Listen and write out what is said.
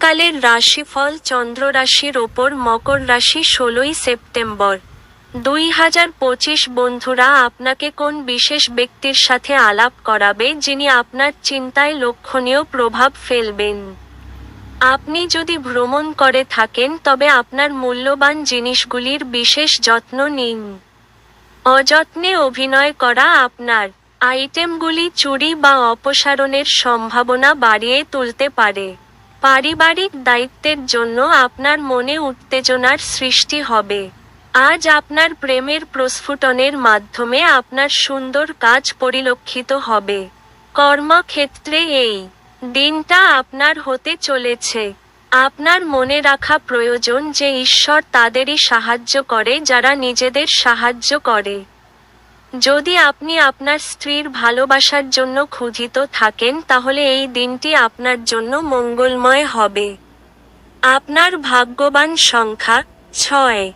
শীতকালের রাশিফল চন্দ্র রাশির ওপর মকর রাশি ষোলোই সেপ্টেম্বর। দুই হাজার পঁচিশ বন্ধুরা, আপনাকে কোন বিশেষ ব্যক্তির সাথে আলাপ করাবে যিনি আপনার চিন্তায় লক্ষণীয় প্রভাব ফেলবেন? আপনি যদি ভ্রমণ করে থাকেন, তবে আপনার মূল্যবান জিনিসগুলির বিশেষ যত্ন নিন। অযত্নে অভিনয় করা আপনার আইটেমগুলি চুরি বা অপসারণের সম্ভাবনা বাড়িয়ে তুলতে পারে। পারিবারিক দায়িত্বের জন্য আপনার মনে উত্তেজনার সৃষ্টি হবে। আজ আপনার প্রেমের প্রস্ফুটনের মাধ্যমে আপনার সুন্দর কাজ পরিলক্ষিত হবে। কর্মক্ষেত্রে এই দিনটা আপনার হতে চলেছে। আপনার মনে রাখা প্রয়োজন যে ঈশ্বর তাদেরই সাহায্য করে, যারা নিজেদের সাহায্য করে। যদি আপনি আপনার স্ত্রীর ভালোবাসার জন্য ক্ষুধিত থাকেন, তাহলে এই দিনটি আপনার জন্য মঙ্গলময় হবে। আপনার ভাগ্যবান সংখ্যা ছয়।